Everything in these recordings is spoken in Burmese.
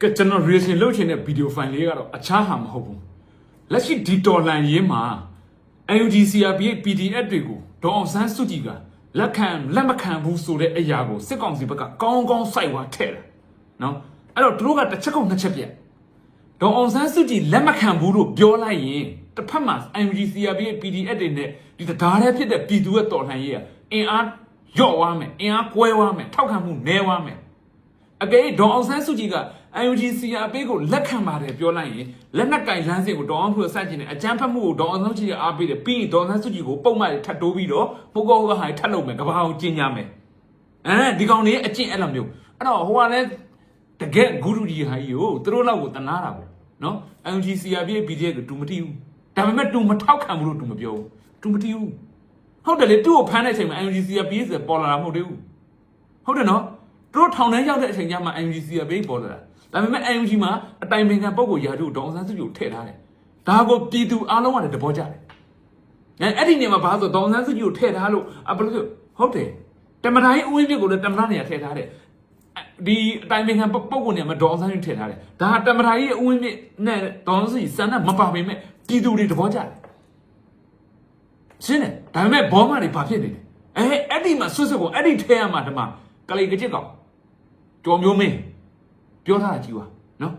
ကဲကျွန်တော် reaction လုပ်ချင်တဲ့ video file လေးကတော့အခြားဟာမဟုတ်ဘူးလက်ရှိဒီတော်လန်ရေးမှာ UNG CRPH PDF တွေကိုဒေါအောင်ဆန်းစုကြည်ကလက်ခံလက်မခံဘူးဆိုတဲ့အရာကိုစစ်ကောင်စီဘက်ကကောင်းကောင်းစိုက်ဝါထဲ့တယ်နော်အဲ့တော့သူတို့ကတစ်ချက်ကုန်နှစ်ချက်ပြက်ဒေါအောင်ဆန်းစုကြည်လက်မခံဘူးလို့ပြောလိုက်ရင်တစ်ဖက်မှာ UNG CRPH PDF တွေနဲ့ဒီတရားထဲဖြစ်တဲ့ပြည်သူရဲ့တော်လှန်ရေးကအင်အားရော့သွားမယ်အင်အားကွဲသွားမယ်ထောက်ခံမှုနည်းသွားမယ်အကယ်ဒေါအောင်ဆန်းစုကြည်က UNG CRP ကိုလက်ခံပါတယ်ပြောလိုက်ရင်လက်နက်ကင်လမ်းစဉ်ကိုဒေါအောင်ဖူဆန့်ကျင်တယ်အကြမ်းဖက်မှုကိုဒေါအောင်ဆန်းစုကြည်အားပေးတယ်ပြီးရင်ဒေါအောင်ဆန်းစုကြည်ကိုပုံမှန်ထပ်တိုးပြီးတော့ပုဂ္ဂိုလ်ကဟာထပ်လုပ်မယ်ကဘာအောင်ကျင်းကြမယ်အဲဒီကောင်တွေအကျင့်အဲ့လိုမျိုးအဲ့တော့ဟိုကလည်းတကယ်ဂုရုကြီးဟာကြီးကိုသူတို့လောက်ကိုတနာတာပေါ့နော် UNG CRP PDF ကိုတူမတီးဘူးဒါပေမဲ့တူမထောက်ခံဘူးလို့တူမပြောဘူးတူမတီးဘူးဟုတ်တယ်လေသူ့ကိုဖမ်းတဲ့အချိန်မှာ UNG CRP ဆိုပေါ်လာတာမဟုတ်သေးဘူးဟုတ်တယ်နော်သူတို့ထောင်ထဲရောက်တဲ့အချိန်ကျမှ UNG ကဘေးပေါ်လာတာ ဒါပေမဲ့ UNG မှာအတိုင်ပင်ခံပုံကိုယာတို့ဒေါအောင်ဆန်းစုကြည်ကိုထည့်ထားတယ်ဒါကိုပြည်သူအားလုံးကလည်းသဘောကျတယ်အဲအဲ့ဒီနေရာမှာဘာလို့ဆိုဒေါအောင်ဆန်းစုကြည်ကိုထည့်ထားလို့အဘလို့ဆိုဟုတ်တယ်တမတိုင်းဦးဝင်းမြင့်ကိုလည်းတမတိုင်းနေရာထည့်ထားတယ်ဒီအတိုင်ပင်ခံပုံကိုနေရာမှာဒေါအောင်ဆန်းစုကြည်ထည့်ထားတယ်ဒါတမတိုင်းရဲ့ဦးဝင်းမြင့်နဲ့ဒေါအောင်ဆန်းစုကြည်စံနဲ့မပါပေမဲ့ပြည်သူတွေသဘောကျတယ်ရှင်းတယ်ဒါပေမဲ့ဘောမတွေဘာဖြစ်နေလဲအဲအဲ့ဒီမှာဆွတ်ဆွတ်ကိုအဲ့ဒီထဲရမှာဓမ္မကလေးကကြစ်ကောင်တော်မျိုးမင်း ပြောထားတာကြည့်ပါနော်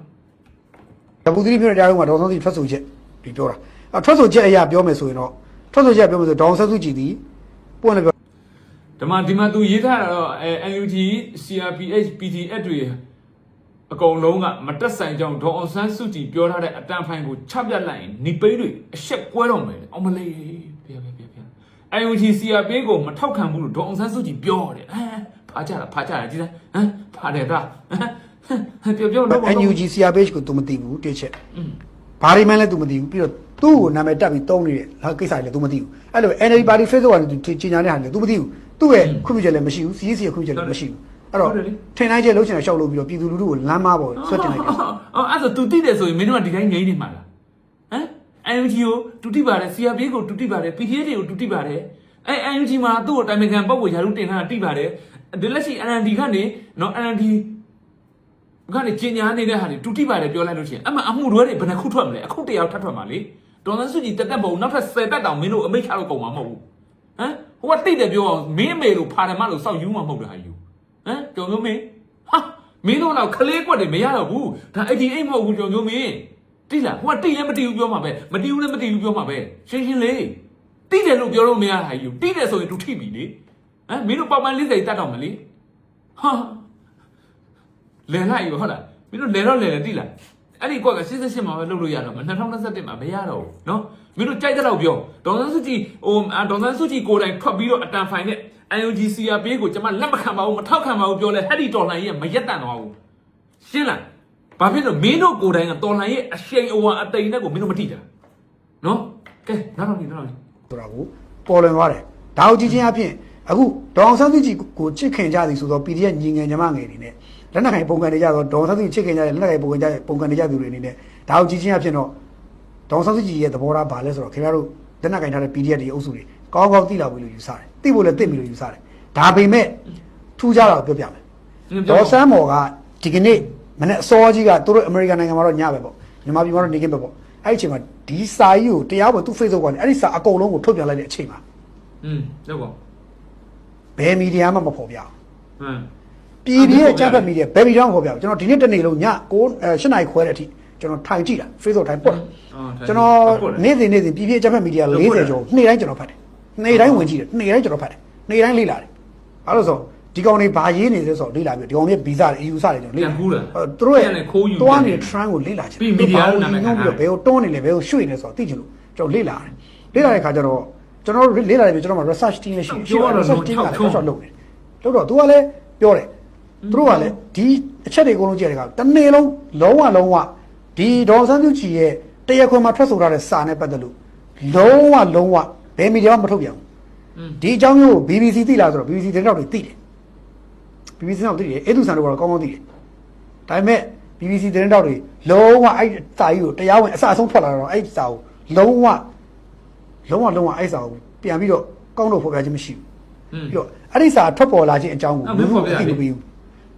တပူသတိဖြစ်တဲ့တရားရုံးမှာဒေါအောင်ဆန်းစုကြည်ထွက်ဆိုချက်ဒီပြောတာအထွက်ဆိုချက်အရာပြောမယ်ဆိုရင်တော့ထွက်ဆိုချက်ပြောမယ်ဆိုဒေါအောင်ဆန်းစုကြည်ဒီပွင့်လည်းပြောဓမ္မဒီမှာသူရေးထားတာတော့အဲ NUG CRPH PDF တွေအကုန်လုံးကမတက်ဆိုင်ကြောင်းဒေါအောင်ဆန်းစုကြည်ပြောထားတဲ့အတန်ဖိုင်ကိုချပြတ်လိုက်ရင်နေပိတွေအဆက်ကွဲတော့မယ်အောင်မလေးဖေဖေဖေဖေ NUG CRPH ကိုမထောက်ခံဘူးလို့ဒေါအောင်ဆန်းစုကြည်ပြောတယ်ဟမ်ဖာကြတာဖာကြတာကြည့်စမ်းဟမ်ဖာတယ်ဒါဟမ် ပြောပြောတော့ NUG CRPH ကို तू မသိဘူးတစ်ချက်ဘာတွေမှလည်း तू မသိဘူးပြီးတော့သူ့ကိုနာမည်တက်ပြီးတုံးနေတဲ့ဟာကိစ္စတွေလည်း तू မသိဘူးအဲ့လို NLD party Facebook ကနေ तू ကြီးညာတဲ့ဟာလည်း तू မသိဘူးသူ့ရဲ့ခွင့်ပြုချက်လည်းမရှိဘူး CEC ရဲ့ခွင့်ပြုချက်လည်းမရှိဘူးအဲ့တော့ထင်တိုင်းချက်လုံးချင်တာရှောက်လို့ပြီးတော့ပြည်သူလူထုကိုလမ်းမပေါ်ဆွတ်တင်လိုက်တယ် အော်အဲ့ဆို तू တိတယ်ဆိုရင်မင်းတို့ကဒီတိုင်းငြိမ်းနေမှာလားဟမ် NUG ကိုတူတိပါတယ် CRPH ကိုတူတိပါတယ် PTA တွေကိုတူတိပါတယ်အဲ NUG မှာသူ့ကိုတိုင်ပင်ခံပုံကိုယာရုတင်ထားတာတိပါတယ်ဒီလက်ရှိ NND ကနေနော် NND ကနေကျင်ညာနေတဲ့ဟာတွေတူတိပါတယ်ပြောလိုက်လို့ရှိရင်အမှအမှုတွေတွေဘယ်နှခုထွက်မလဲအခုတယောက်ထပ်ထွက်မှာလေဒေါ်နန်းစုကြည်တက်တက်ပုံနောက်ထပ်10တက်တောင်မင်းတို့အမိတ်ချလို့ကုန်မှာမဟုတ်ဘူးဟမ်ဟိုကတိတယ်ပြောအောင်မင်းအမေလို့ဖာတယ်မလို့စောက်ယူမှာမဟုတ်တာဟာယူဟမ်ကြော်မျိုးမင်းဟာမင်းတို့တော့ခလေးကွက်တွေမရတော့ဘူးဒါအကြီးအိမ်မဟုတ်ဘူးကြော်မျိုးမင်းတိလားဟိုကတိလည်းမတိဘူးပြောမှာပဲမတိဘူးလည်းမတိဘူးပြောမှာပဲရှင်းရှင်းလေးတိတယ်လို့ပြောလို့မရတာယူတိတယ်ဆိုရင်သူထိပြီလေဟမ်မင်းတို့ပေါက်ပန်း40တတ်တော့မလေဟာ လဲလိုက်ရောဟုတ်လားမင်းတို့လဲတော့လဲလဲတိလားအဲ့ဒီကွက်က88မှာပဲလုပ်လို့ရတော့မ2021မှာမရတော့ဘူးเนาะမင်းတို့ကြိုက်တဲ့လောက်ပြောဒေါ်စန်းစုကြည်ဟိုဒေါ်စန်းစုကြည်ကိုယ်တိုင်ထွက်ပြီးတော့အတန်ဖိုင်နဲ့ UNG CRP ကိုကျွန်မလက်မခံပါဘူးမထောက်ခံပါဘူးပြောလဲဟဲ့ဒီဒေါ်လာကြီးကမရက်တန်တော့ဘူးရှင်းလားဘာဖြစ်လို့မင်းတို့ကိုယ်တိုင်ကဒေါ်လာကြီးအရှိန်အဝါအတိန်နဲ့ကိုမင်းတို့မတိတာเนาะကဲနောက်တော့ဒီနောက်တော့ ဆိုတာကိုပေါ်လွင်သွားတယ်ဒါကိုကြည့်ချင်းအဖြစ်အခုဒေါအောင်ဆန်းစုကြည်ကိုချစ်ခင်ကြသည်ဆိုတော့ PDF ညီငယ်ညီမငယ်တွေနဲ့ လက်နက်ကိုင်ပုံကန်တွေကြတော့ဒေါအောင်ဆန်းစုကြည်ချစ်ခင်ကြတဲ့လက်နက်ကိုင်ပုံကန်ကြပုံကန်တွေကြသူတွေအနေနဲ့ဒါကိုကြည့်ချင်းအဖြစ်တော့ဒေါအောင်ဆန်းစုကြည်ရဲ့သဘောထားဘာလဲဆိုတော့ခင်ဗျားတို့လက်နက်ကိုင်ထားတဲ့ PDF တွေအုပ်စုတွေကောင်းကောင်းသိလာပြီလို့ယူဆတယ်သိဖို့လည်းသိပြီလို့ယူဆတယ်ဒါပေမဲ့ထူးခြားတာကိုပြောပြမယ်ဒေါ်ဆန်းမော်ကဒီကနေ့မနေ့အစောကြီးကသူတို့အမေရိကန်နိုင်ငံမှာတော့ညပဲပေါ့မြန်မာပြည်မှာတော့နေကင်းပဲပေါ့အဲ့ဒီအချိန်မှာဒီစာကြီးကိုတရားပေါ်သူ့ Facebook ကနေအဲ့ဒီစာအကုန်လုံးကိုထုတ်ပြန်လိုက်တဲ့အချိန်မှာอืมလောက်ပါဘယ်မီဒီယာမှမဖော်ပြဘူးဟမ် ပြည်ပြည်ရဲ့အကြမ်းဖက်မီဒီယာဘယ်မီဒီယာမှမဖော်ပြဘူးကျွန်တော်ဒီနေ့တနေ့လုံးည9 8နာရီခွဲတဲ့အထိကျွန်တော်ထိုင်ကြည့်တာ Facebook ထိုင်ပို့ကျွန်တော်နေ့စဉ်နေ့စဉ်ပြည်ပြည်အကြမ်းဖက်မီဒီယာ40ကျော်နေ့တိုင်းကျွန်တော်ဖတ်တယ်နေ့တိုင်းဝင်ကြည့်တယ်နေ့တိုင်းကျွန်တော်ဖတ်တယ်နေ့တိုင်းလေ့လာတယ်အဲ့လိုဆိုဒီကောင်တွေဘာရေးနေလဲဆိုတော့လေ့လာပြီးဒီကောင်ရဲ့ဗီဇတွေ EU စတွေကျွန်တော်လေ့လာသူတို့ရဲ့တွားနေတဲ့ trend ကိုလေ့လာချင်ပြီးတော့ဘယ်ကိုတွန်းနေလဲဘယ်ကိုရွှေ့နေလဲဆိုတော့သိချင်လို့ကျွန်တော်လေ့လာတယ်လေ့လာတဲ့ခါကျတော့ကျွန်တော်လေ့လာတယ်ပြီးကျွန်တော်မှာ research team လည်းရှိတယ် research team ကလည်းဆော့လုပ်နေတယ်တော့တော့ तू ကလည်းပြောတယ် သူတို့ကလည်းဒီအချက်တွေအကုန်လုံးကြည့်ရတဲ့ကတနေ့လုံးလုံးဝလုံးဝဒီဒေါ်စန်းသူချီရဲ့တရားခွင်မှာထွက်ဆိုထားတဲ့စာနဲ့ပတ်သက်လို့လုံးဝလုံးဝဘယ်မီဒီယာမှမထုတ်ပြန်ဘူးဒီအကြောင်းမျိုးကို BBC သိလားဆိုတော့ BBC သတင်းတောက်တွေသိတယ် BBC တော့သိတယ်အဲ့သူဆန်တို့ကတော့ကောင်းကောင်းသိတယ်ဒါပေမဲ့ BBC သတင်းတောက်တွေလုံးဝအဲ့စာကြီးကိုတရားဝင်အစအဆုံးထွက်လာတော့အဲ့စာကိုလုံးဝလုံးဝလုံးဝအဲ့စာကိုပြန်ပြီးတော့ကောင်းလို့ဖော်ပြခြင်းမရှိဘူးပြီးတော့အဲ့ဒီစာထွက်ပေါ်လာခြင်းအကြောင်းကိုအဲ့မဖော်ပြဘူး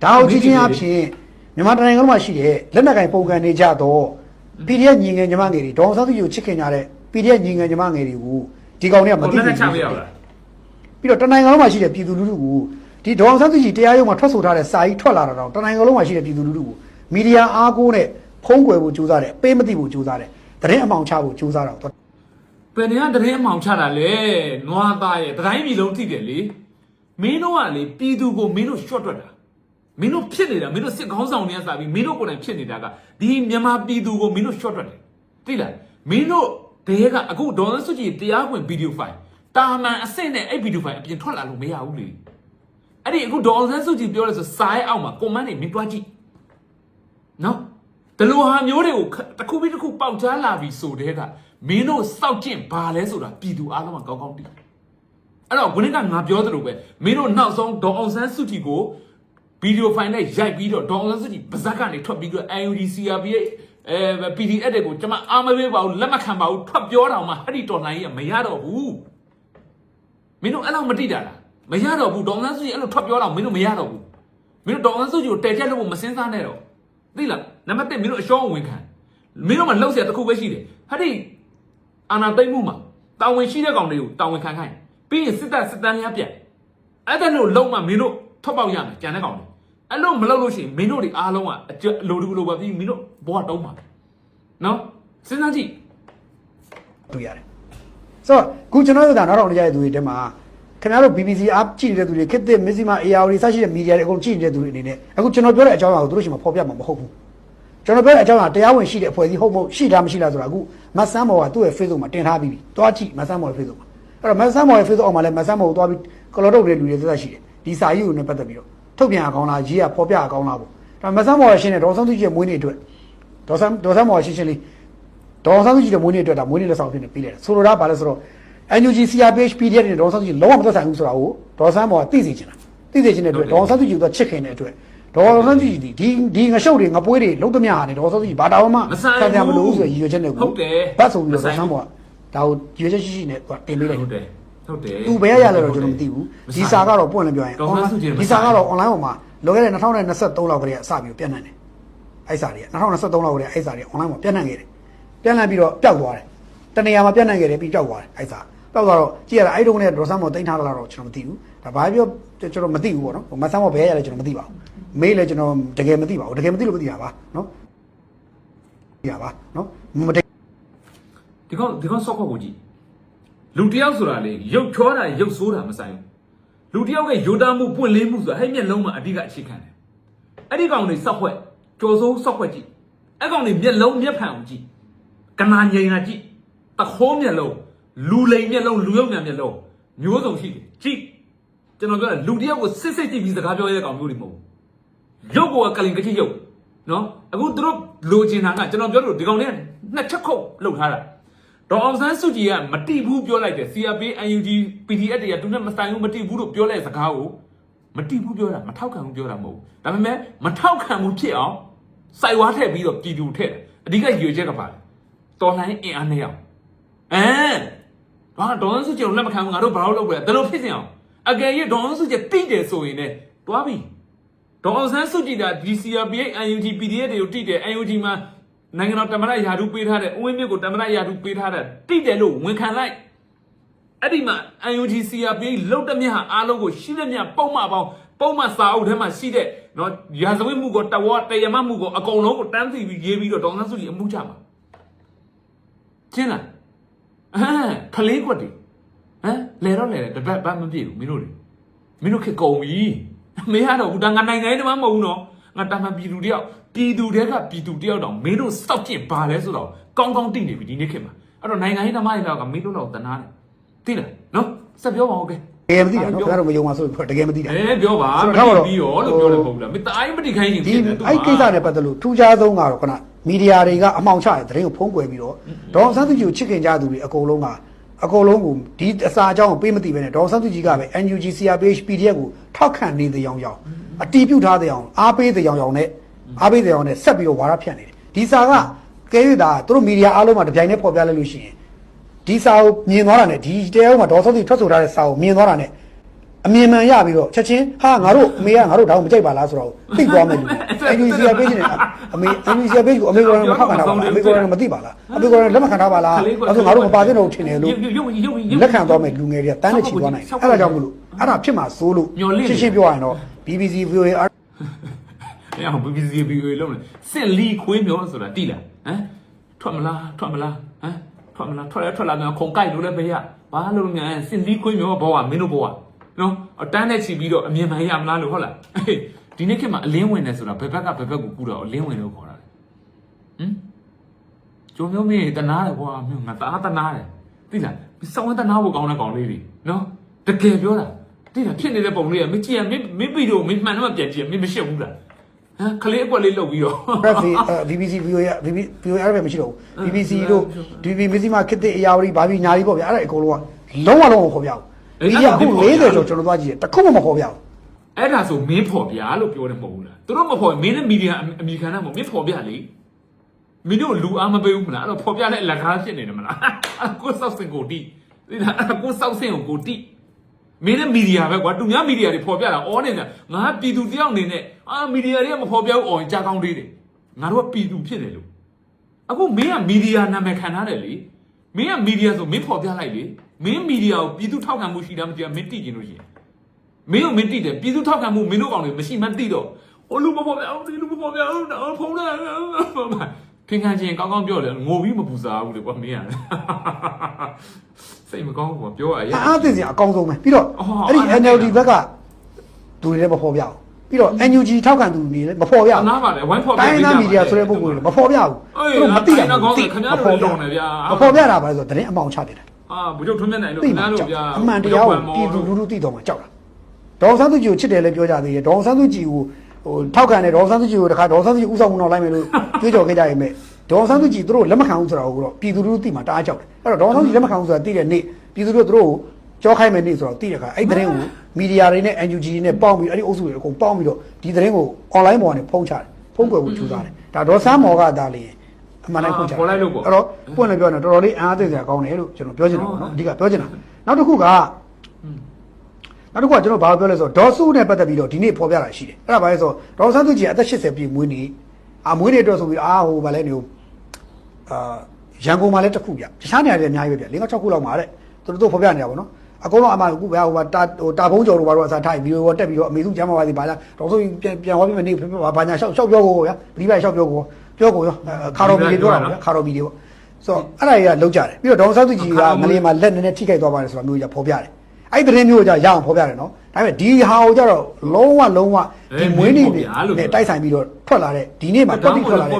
မသိဘူးဒါကိုကြည့်ချင်းအဖြစ်မြန်မာတိုင်းနိုင်ငံလုံးမှာရှိတဲ့လက်နက်ကင်ပုံကန်နေကြတော့ PDF ညီငယ်ညီမငယ်တွေဒေါအောင်ဆန်းစုကြည်ကိုချစ်ခင်ကြတဲ့ PDF ညီငယ်ညီမငယ်တွေကိုဒီကောင်တွေကမဟိုသိလက်ဘူးနဲ့ချပေးရလားပြီးတော့တနိုင်ငံလုံးမှာရှိတဲ့ပြည်သူလူထုကိုဒီဒေါအောင်ဆန်းစုကြည်တရားရုံးမှာထွက်ဆိုထားတဲ့စာကြီးထွက်လာတာတော့တနိုင်ငံလုံးမှာရှိတဲ့ပြည်သူလူထုကိုမီဒီယာအားကိုးနဲ့ဖုံးကွယ်ဖို့ကြိုးစားတယ်ပေးမသိဖို့ကြိုးစားတယ်သတင်းအမှောင်ချဖို့ကြိုးစားတာတော့ပယ်နေကတရင်အမှောင်ချတာလေနွားသားရဲ့တတိုင်းပြည်လုံးသိတယ်လေမင်းတို့ကလေပြည်သူကိုမင်းတို့ short တွက်တာ မင်းတို့ဖြစ်နေတာမင်းတို့စစ်ကောင်းဆောင်တွေကစပြီးမင်းတို့ကိုယ်တိုင်ဖြစ်နေတာကဒီမြန်မာပြည်သူကိုမင်းတို့ short တွက်တယ်သိလားမင်းတို့တရေကအခုဒေါ်လန်စွကြီးတရားဝင်ဗီဒီယိုဖိုင်တာမန်အစ်စ်နဲ့အဲ့ဗီဒီယိုဖိုင်အပြင်ထွက်လာလို့မရဘူးလေအဲ့ဒီအခုဒေါ်လန်စွကြီးပြောလဲဆိုစာရဲ့အောက်မှာ comment တွေမင်းတွားကြည့်နော်ဒီလိုဟာမျိုးတွေကိုခတစ်ခုပြီးတစ်ခုပေါက်ကြားလာပြီဆိုတဲ့ကမင်းတို့စောက်ကျင့်ဘာလဲဆိုတာပြည်သူအားလုံးကကောင်းကောင်းသိတယ်အဲ့တော့ခုနကငါပြောသလိုပဲမင်းတို့နောက်ဆုံးဒေါ်အောင်ဆန်းစုကြည်ကို ဗီဒီယိုဖိုင်နဲ့ရိုက်ပြီးတော့ဒေါ်လာစစ်ကြီးပါဇက်ကနေထွက်ပြီးတော့ UNG CRB ရဲ့အဲ PDF တွေကိုကျွန်မအားမပေးပါဘူးလက်မခံပါဘူးထွက်ပြောတောင်မှအဲ့ဒီတော်လှန်ရေးကမရတော့ဘူးမင်းတို့အဲ့လောက်မတိတာလားမရတော့ဘူးဒေါ်လာစစ်ကြီးအဲ့လိုထွက်ပြောတောင်မင်းတို့မရတော့ဘူးမင်းတို့ဒေါ်လာစစ်ကြီးကိုတဲချက်လို့မစင်းစားနဲ့တော့သိလားနံပါတ်1မင်းတို့အရှောင်းဝင်ခံမင်းတို့မှလှုပ်ရှားတစ်ခုပဲရှိတယ်ဟဲ့ဒီအာနာသိမ့်မှုမှာတာဝန်ရှိတဲ့ကောင်တွေကိုတာဝန်ခံခိုင်းပြီးရင်စစ်တပ်စစ်တမ်းများပြန်အဲ့ဒါလို့လုံးမှမင်းတို့ ထွက်ပေါက်ရမယ်ကြံတဲ့ကောင်တွေအဲ့လိုမလုပ်လို့ရှိရင်မင်းတို့တွေအားလုံးကအကျအလိုတူလိုပဲပြီးမင်းတို့ဘောကတုံးပါနော်စဉ်းစားကြည့်တွေ့ရတယ်ဆိုတော့ခုကျွန်တော်တို့ကနောက်တော့နေကြတဲ့သူတွေတဲမှာခင်ဗျားတို့ BBC အားကြည့်နေတဲ့သူတွေခေတ်သစ်မစ္စည်းမ AR စရှိတဲ့မီဒီယာတွေအကုန်ကြည့်နေတဲ့သူတွေအနေနဲ့အခုကျွန်တော်ပြောတဲ့အကြောင်းအရာကိုသူတို့ရှိမှဖော်ပြမှာမဟုတ်ဘူးကျွန်တော်ပြောတဲ့အကြောင်းအရာတရားဝင်ရှိတဲ့အဖွဲ့အစည်းဟုတ်မဟုတ်ရှိလားမရှိလားဆိုတာအခုမဆန်းမော်ကသူ့ရဲ့ Facebook မှာတင်ထားပြီးပြီတွားကြည့်မဆန်းမော်ရဲ့ Facebook မှာအဲ့တော့မဆန်းမော်ရဲ့ Facebook အောက်မှာလည်းမဆန်းမော်ကိုတွားပြီးကလော်ထုတ်တဲ့လူတွေသက်သက်ရှိတယ် ဒီစာကြီးကိုလည်းပတ်သက်ပြီးတော့ထုတ်ပြန်အကောင်းလားရေးရဖော်ပြအကောင်းလားပေါ့ဒါမဆန်းမော်ရဲ့ရှင်းတဲ့ဒေါ်ဆောင်သူကြီးရဲ့မွေးနေ့အတွက်ဒေါ်ဆန်းဒေါ်ဆန်းမော်ရဲ့ရှင်းရှင်းလေးဒေါ်အောင်ဆန်းစုကြည်တဲ့မွေးနေ့အတွက်ဒါမွေးနေ့လက်ဆောင်ဖြစ်နေပြီးလေဆိုလိုတာဘာလဲဆိုတော့ NUG CRPH PDF နဲ့ဒေါ်အောင်ဆန်းစုကြည်လုံးဝမသက်ဆိုင်ဘူးဆိုတာကိုဒေါ်အောင်ဆန်းမော်ကသိစေချင်တာသိစေချင်တဲ့အတွက်ဒေါ်အောင်ဆန်းစုကြည်ကချစ်ခင်တဲ့အတွက်ဒေါ်အောင်ဆန်းစုကြည်ဒီဒီငရှုပ်တွေငပွေးတွေလုံးသမျှဟာနေဒေါ်အောင်ဆန်းစုကြည်ဘာတာမှမဆိုင်ဘူးခံရမလို့ဆိုရည်ရွယ်ချက်နဲ့ကိုဟုတ်တယ်ဘတ်ဆိုပြီးတော့မဆိုင်ဒေါ်ဘူးဆန်းမော်ကဒါကိုရည်ရွယ်ချက်ရှိရှိနဲ့သူကတင်ပေးလိုက်ဟုတ်တတယ်ယ် ဟုတ်တယ်သူဘယ်ရရလဲတော့ကျွန်တော်မသိဘူးဒီစာကတော့ပွင့်လည်းပြောရင်ဒေါ်အောင်ဆန်းစုကြည်မဆိုင်ဒီစာကတော့ online ပေါ်မှာလောခဲ့တဲ့2023လောက်ကလေးကစပြီးပြန့်နှံ့တယ်အဲ့စာတွေက2023လောက်ကလေးအဲ့စာတွေ online မှာပြန့်နှံ့ခဲ့တယ်ပြန့်နှံ့ပြီးတော့ပျောက်သွားတယ်တနေရာမှာပြန့်နှံ့ခဲ့တယ်ပြီးပျောက်သွားတယ်အဲ့စာပျောက်သွားတော့ကြည့်ရတာအဲ့တုန်းကဒေါ်ဆန်းမော်တင်ထားတာတော့ကျွန်တော်မသိဘူးဒါဘာပြောကျွန်တော်မသိဘူးပေါ့နော်မဆန်းမော်ဘယ်ရလဲကျွန်တော်မသိပါဘူးမေးလဲကျွန်တော်တကယ်မသိပါဘူးတကယ်မသိလို့မသိတာပါနော်သိရပါနော်မတကယ်ဒီကောင်ဒီကောင်စောက်ခွက်ကိုကြည့် လူတယောက်ဆိုတာလေရုပ်ချောတာရုပ်ဆိုးတာမဆိုင်ဘူးလူတယောက်ကယိုတာမှုပွင့်လင်းမှုဆိုတာဟဲ့မျက်လုံးမှာအဓိကအခြေခံတယ်အဲ့ဒီကောင်တွေစောက်ခွက်ကြော်စိုးစောက်ခွက်ကြည့်အဲ့ကောင်တွေမျက်လုံးမျက်ဖန်ကိုကြည့်ကနာငိန်တာကြည့်တခိုးမျက်လုံးလူလိမ်မျက်လုံးလူရုပ်မြန်မျက်လုံးမျိုးစုံရှိတယ်ကြည့်ကျွန်တော်ပြောတယ်လူတယောက်ကိုစစ်စစ်ကြည့်ပြီးစကားပြောရတဲ့ကောင်မျိုးတွေမဟုတ်ဘူးရုပ်ကကလင်ကချစ်ရုပ်နော်အခုသူတို့လိုချင်တာကကျွန်တော်ပြောလို့ဒီကောင်တွေကနှစ်ချက်ခုတ်လှုပ်ထားတာ ဒေါ်အောင်ဆန်းစုကြည်ကမတိဘူးပြောလိုက်တယ် CRP UNG PDF တွေကသူနဲ့မဆိုင်ဘူးမတိဘူးလို့ပြောလိုက်တဲ့စကားကိုမတိဘူးပြောတာမထောက်ခံဘူးပြောတာမဟုတ်ဘူးဒါပေမဲ့မထောက်ခံဘူးဖြစ်အောင်စိုက်ဝါးထည့်ပြီးတော့ပြည်သူထည့်တယ်အဓိကရွေချက်ကပါလေတော်လိုင်းအင်အားနဲ့အောင်အဲဘာဒေါ်အောင်စုကြည်ကိုလက်မခံဘူးငါတို့ဘာလို့လုပ်လဲဒါလို့ဖြစ်စင်အောင်အကယ်၍ဒေါ်အောင်စုကြည်တိတယ်ဆိုရင်လည်းတွားပြီဒေါ်အောင်ဆန်းစုကြည်က DCRP UNG PDF တွေကိုတိတယ် UNG မှာ နိုင်ငံတော်တမရယာဒူပေးထားတဲ့ဦးဝင်းမြင့်ကိုတမရယာဒူပေးထားတဲ့တိတယ်လို့ဝန်ခံလိုက်အဲ့ဒီမှာ UNG CRP လုတ်တမျက်ဟာအားလုံးကိုရှိတဲ့မြတ်ပုံမှန်ပေါင်းပုံမှန်စာအုပ်ထဲမှာရှိတဲ့နော်ရာဇဝတ်မှုကိုတဝတရမမှုကိုအကုန်လုံးကိုတန်းစီပြီးရေးပြီးတော့ဒေါင်းဆန်းစုကြည်အမှုချမှာရှင်းလားအဲခလေးကွက်တွေဟမ်လဲတော့လဲတယ်တပတ်ပတ်မပြည့်ဘူးမင်းတို့တွေမင်းတို့ခေကုန်ပြီမရတော့ဘူးဒါငါနိုင်ငံရေးတမမဟုတ်ဘူးနော် ငါတာမန်ပြည်သူတယောက်ပြည်သူတွေကပြည်သူတယောက်တောင်မင်းတို့စောက်ကျင့်ပါလဲဆိုတော့ကောင်းကောင်းသိနေပြီဒီနေ့ခေတ်မှာအဲ့တော့နိုင်ငံရေးတမတွေတော့ကမင်းတို့တော့တနာတယ်သိလားနော်ဆက်ပြောပါဦးကဲတကယ်မသိတာနော်ခင်ဗျားတို့မယုံပါဆိုပြီးတကယ်မသိတာအဲပြောပါမဆိုတော့သိပြီးရောလို့ပြောတယ်ပုံလားမတားရင်မတိခိုင်းရင်ဒီဖြစ်တယ်သူအဲ့ကိစ္စနဲ့ပတ်သက်လို့ထူးခြားဆုံးကတော့ခဏမီဒီယာတွေကအမှောင်ချတဲ့သတင်းကိုဖုံးကွယ်ပြီးတော့ဒေါအောင်ဆန်းစုကြည်ကိုချစ်ခင်ကြသူတွေအကုန်လုံးက အကုန်လုံးကိုဒီအစာအကြောင်းကိုပေးမသိပဲနဲ့ဒေါအောင်ဆန်းစုကြည်ကပဲ NUG CRPH PDF ကိုထောက်ခံနေတဲ့ရောင်ရောင်အတီးပြုတ်ထားတဲ့ရောင်အားပေးတဲ့ရောင်ရောင်နဲ့အားပေးတဲ့ရောင်နဲ့ဆက်ပြီးတော့ဝါရဖြန့်နေတယ်ဒီစာကကဲရတာသူတို့မီဒီယာအားလုံးမှာတပြိုင်တည်းပေါ်ပြလိုက်လို့ရှိရင်ဒီစာကိုမြင်သွားတာနဲ့ဒီတရားဥပဒေမှာဒေါ်စောသူထွက်ဆိုထားတဲ့စာကိုမြင်သွားတာနဲ့ အမြင်မှန်ရပြီးတော့ချက်ချင်းဟာငါတို့အမေကငါတို့တောင်းမကြိုက်ပါလားဆိုတော့သိသွားမယ်လူ NUC ကပေးနေတယ်အမေ NUC ကပေးကိုအမေကလည်းမထောက်ခံတာပါလားအမေကလည်းမသိပါလားအမေကလည်းလက်မခံတာပါလားအဲ့ဒါငါတို့မပါတဲ့တော့ထင်တယ်လို့ရုပ်ရုပ်ရုပ်လက်ခံသွားမယ်လူငယ်တွေကတန်းနဲ့ချီသွားနိုင်တယ်အဲ့ဒါကြောင့်မလို့အဲ့ဒါဖြစ်မှာစိုးလို့ရှင်းရှင်းပြောရရင်တော့ BBC VOA အဲ့အောင် BBC BB လုံးလေစစ်လီခွေးမျိုးဆိုတာတိလားဟမ်ထွက်မလားထွက်မလားဟမ်ထွက်မလားထွက်ရထွက်လာမြန်ခုံကြိုက်လို့လည်းမရဘာလို့လဲမြန်စစ်လီခွေးမျိုးဘောကမင်းတို့ဘောက နော်အတန်းနဲ့ချီပြီးတော့အမြင်မှန်ရမလားလို့ဟုတ်လားအေးဒီနေ့ခေတ်မှာအလင်းဝင်တယ်ဆိုတာဘယ်ဘက်ကဘယ်ဘက်ကိုကူတော့အလင်းဝင်လို့ခေါ်တာလေဟမ်ကျုံမျိုးမင်းတနာတယ်ကွာမြို့ငါတအားတနာတယ်သိလားစောင်းတနာဖို့ကောင်းတဲ့ကောင်လေးတွေနော်တကယ်ပြောတာသိလားဖြစ်နေတဲ့ပုံလေးကမကြည့်ရမင်းမင်းပြီးတော့မင်းမှန်တော့ပြန်ကြည့်မင်းမရှိဘူးလားဟမ်ကလေးအကွက်လေးလုတ်ပြီးတော့ Press BBC VOA BBC VOA အဲ့ဒါပဲမရှိတော့ဘူး BBC တို့ DV မစ္စည်းမခစ်တဲ့အရာဝတီဘာပြီးညာရီပေါ့ဗျာအဲ့ဒါအကုန်လုံးကလုံးဝလုံးဝခေါ်ပြအောင် ဒီကအခု40ကျော်ကျွန်တော်သွားကြည့်တယ်တခုမှမခေါ်ပြအောင်အဲ့ဒါဆိုမင်းဖော်ပြလို့ပြောတယ်မဟုတ်ဘူးလားသူတို့မဖော်မင်းနဲ့မီဒီယာအမိခံတာမဟုတ်မင်းဖော်ပြလေမင်းတို့လူအားမပေးဘူးမလားအဲ့တော့ဖော်ပြတဲ့လက်ကားဖြစ်နေတယ်မလားအဲ့ကိုစောက်စင်ကိုတီးဒီလားအဲ့ကိုစောက်စင်ကိုကိုတီးမင်းနဲ့မီဒီယာပဲကွာသူများမီဒီယာတွေဖော်ပြတာအော်နေတာငါပြည်သူတယောက်အနေနဲ့အာမီဒီယာတွေကမဖော်ပြဘူးအော်ကြာကောင်းသေးတယ်ငါတို့ကပြည်သူဖြစ်တယ်လို့အခုမင်းကမီဒီယာနာမည်ခံထားတယ်လေ မင်းကမီဒီယာဆိုမင်းဖော်ပြလိုက်လေမင်းမီဒီယာကိုပြည်သူထောက်ခံမှုရှိတာမသိဘူးမင်းတိကျင်လို့ရှိရင်မင်းတို့မင်းတိတယ်ပြည်သူထောက်ခံမှုမင်းတို့ကောင်တွေမရှိမှန်းသိတော့ဟိုလူမဖော်ပြအောင်ဒီလူမဖော်ပြအောင်တော့ဖုန်းလာဖင်ခံချင်းကောင်းကောင်းပြောတယ်ငိုပြီးမပူစားဘူးလေကွာမင်းရတယ်စိတ်မကောင်းဘူးကွာပြောရရအားသိစရာအကောင်းဆုံးပဲပြီးတော့အော်အဲ့ဒီအဲ့ဒါ NLD ဘက်ကသူတွေလည်းမဖော်ပြအောင် ပြီးတော့ NUG ထောက်ခံသူတွေလည်းမဖော်ပြအောင်နားပါတယ်ဝိုင်းဖော်ပြတိုင်းသားမီဒီယာဆိုတဲ့ပုံကိုယ်တွေမဖော်ပြဘူးအေးသူတို့မသိတာတိုင်းသားကောင်းသိတယ်ခင်ဗျားတို့လုံနေဗျာမဖော်ပြတာပါလဲဆိုတော့သတင်းအမောင်ချပြတယ်အာဘုရားထွန်းမြတ်နိုင်လို့သိခင်မှာဗျားတို့ကြောက်ဗျာအမှန်တရားကိုပြည်သူလူထုသိတော့မှကြောက်တာဒေါအောင်ဆန်းစုကြည်ကိုချစ်တယ်လည်းပြောကြသေးတယ်ဒေါအောင်ဆန်းစုကြည်ကိုဟိုထောက်ခံတယ်ဒေါအောင်ဆန်းစုကြည်ကိုတခါဒေါအောင်ဆန်းစုကြည်ဥဆောင်မှုနောက်လိုက်မယ်လို့ကြွေးကြော်ခဲ့ကြရင်မဲ့ဒေါအောင်ဆန်းစုကြည်သူတို့လက်မခံဘူးဆိုတာကိုတော့ပြည်သူလူထုသိမှတအားကြောက်တယ်အဲ့တော့ဒေါအောင်ဆန်းစုကြည်လက်မခံဘူးဆိုတာသိတဲ့နေ့ပြည်သူတို့သူတို့ ကိုကြောခိုင်းမယ်နေ့ဆိုတော့သိတဲ့အခါအဲ့သတင်းကိုမီဒီယာတွေနဲ့ NUG တွေနဲ့ပေါင်းပြီးအဲ့ဒီအုပ်စုတွေအကုန်ပေါင်းပြီးတော့ဒီသတင်းကို online ပေါ်ကနေဖုံးချတယ်ဖုံးကွယ်ဖို့ကြိုးစားတယ်ဒါဒေါ်ဆန်းမော်ကဒါလေအမှန်တိုင်းဖုံးချတယ်ခေါ်လိုက်လို့ပေါ့အဲ့တော့ပွင့်လည်းပြောနေတော်တော်လေးအားသိစရာကောင်းတယ်လို့ကျွန်တော်ပြောချင်တာပေါ့နော်အဓိကပြောချင်တာနောက်တစ်ခုကနောက်တစ်ခုကကျွန်တော်ဘာပြောလဲဆိုတော့ဒေါ်စုနဲ့ပတ်သက်ပြီးတော့ဒီနေ့ဖော်ပြတာရှိတယ်အဲ့ဒါဘာလဲဆိုတော့ဒေါ်ဆန်းစုကြည်အသက်80ပြည့်မွေးနေ့အာမွေးနေ့အတွက်ဆိုပြီးအာဟိုဗာလဲနေဟိုအာရန်ကုန်မှာလည်းတစ်ခုပြတခြားနေရာတွေအများကြီးပဲပြ၄6ခုလောက်မှာတဲ့သူတို့တို့ဖော်ပြနေတာပေါ့နော် အကုန်လုံးအမှအခုဗျာဟိုတာဟိုတာဖုံးကျော်တို့ဘာလို့အစားထိုက်ဗီဒီယိုပေါ်တက်ပြီးတော့အမေစုကျမ်းမာပါစေပါလားဒေါ်စုပြန်ပြန်သွားပြီးမနေဘာညာရှောက်ရှောက်ပြောကိုဗျာဒီဘက်ရှောက်ပြောကိုပြောကိုရောခါတော်ဘီတွေပြောတာဗျာခါတော်ဘီတွေပေါ့ဆိုတော့အဲ့ဒါကြီးကလောက်ကြတယ်ပြီးတော့ဒေါန်ဆန်းစုကြည်ကငလေးမှာလက်နည်းနည်းထိခိုက်သွားပါတယ်ဆိုတာမျိုးကြီးဖော်ပြတယ်အဲ့ဒီသတင်းမျိုးကြီးရအောင်ဖော်ပြတယ်နော်ဒါပေမဲ့ဒီဟာကိုကြတော့လုံးဝလုံးဝဒီမွေးနေ့နဲ့တိုက်ဆိုင်ပြီးတော့ထွက်လာတဲ့ဒီနေ့မှာတွက်ပြီးထွက်လာတဲ့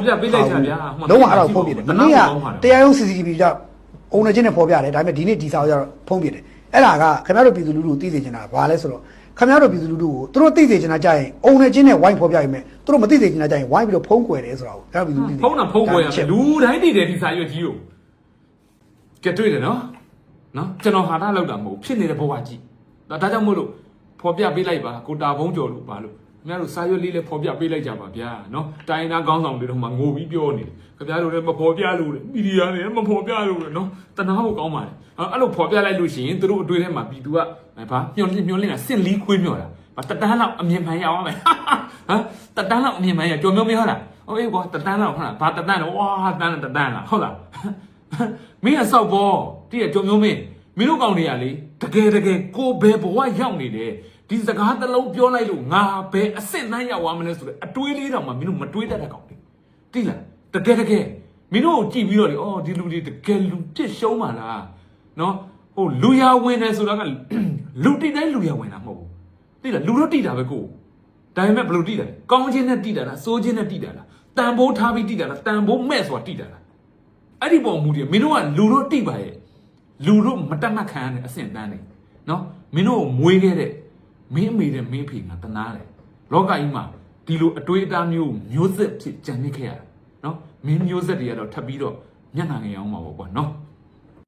လုံးဝအဲ့ဒါကိုဖုံးပြတယ်မနေ့ကတရားရုံး CCTV ကြောင့်အုံနေချင်းနဲ့ဖော်ပြတယ်ဒါပေမဲ့ဒီနေ့ဒီစာကိုကြတော့ဖုံးပြတယ် အဲ့ဒါကခင်ဗျားတို့ပြည်သူလူထုသိစေချင်တာဘာလဲဆိုတော့ခင်ဗျားတို့ပြည်သူလူထုကိုသူတို့သိစေချင်တာကြရင်အုံနေချင်းနဲ့ဝိုင်းဖော်ပြရမယ်သူတို့မသိစေချင်တာကြရင်ဝိုင်းပြီးတော့ဖုံးကွယ်တယ်ဆိုတာကိုခင်ဗျားပြည်သူသိစေဖုန်းတော့ဖုန်းကိုရလူတိုင်းတည်တယ်ဒီစာရွက်ကြီးကိုကြက်တွေ့တယ်နော်နော်ကျွန်တော်ဟာတာလောက်တာမဟုတ်ဖြစ်နေတဲ့ဘဝကြီးဒါဒါကြောင့်မို့လို့ဖော်ပြပေးလိုက်ပါကိုတာဘုံကျော်လို့ပါလို့ ခင်ဗျားတို့စာရွက်လေးလည်းဖော်ပြပေးလိုက်ကြပါဗျာနော်တိုင်းသားကောင်းဆောင်တွေတော့မှငိုပြီးပြောနေတယ်ခင်ဗျားတို့လည်းမဖော်ပြလို့တယ်မီဒီယာလည်းမဖော်ပြလို့တယ်နော်တနာဖို့ကောင်းပါတယ်အဲ့လိုဖော်ပြလိုက်လို့ရှိရင်တို့အတွေ့ထဲမှာပြည်သူကဘာညှို့ညှို့လင်းတာစင်လီးခွေးမြော်တာဘာတတန်းလောက်အမြင်မှန်ရအောင်မယ်ဟမ်တတန်းလောက်အမြင်မှန်ရကြော်မျိုးမရဟုတ်လားအေးကွာတတန်းလောက်ဟုတ်လားဘာတတန်းတော့ဝါတန်းတတန်းလားဟုတ်လားမင်းအဆောက်ပေါ်တည့်ရကြော်မျိုးမင်းမင်းတို့ကောင်တွေကလေတကယ်တကယ်ကိုဘယ်ဘဝရောက်နေတယ် ဒီစကားတစ်လုံးပြောလိုက်လို့ငါဘယ်အစ်စ်နှမ်းရောက်သွားမလဲဆိုတော့အတွေးလေးတောင်မှမင်းတို့မတွေးတတ်တဲ့ကောင်တွေတိလားတကယ်တကယ်မင်းတို့ကိုကြည့်ပြီးတော့လေအော်ဒီလူတွေတကယ်လူတစ်ရှုံးပါလားနော်ဟိုလူရဝင်တယ်ဆိုတာကလူတိတိုင်းလူရဝင်တာမဟုတ်ဘူးတိလားလူတော့တိတာပဲကိုဒါပေမဲ့ဘယ်လိုတိတာလဲကောင်းခြင်းနဲ့တိတာလားစိုးခြင်းနဲ့တိတာလားတန်ဖိုးထားပြီးတိတာလားတန်ဖိုးမဲ့ဆိုတာတိတာလားအဲ့ဒီပုံမူတည်မင်းတို့ကလူတို့တိပါရဲ့လူတို့မတတ်မှတ်ခံရတဲ့အဆင့်တန်းနေနော်မင်းတို့ကိုမွေးခဲ့တဲ့ မင်းအမေတဲ့မင်းအဖေကတနာတယ်လောကကြီးမှာဒီလိုအတွေးအတားမျိုးမျိုးဆက်ဖြစ်ကြံနေခဲ့ရတာနော်မင်းမျိုးဆက်တွေကတော့ထပ်ပြီးတော့မျက်နှာငယ်အောင်ပါပေါ့ကွာနော်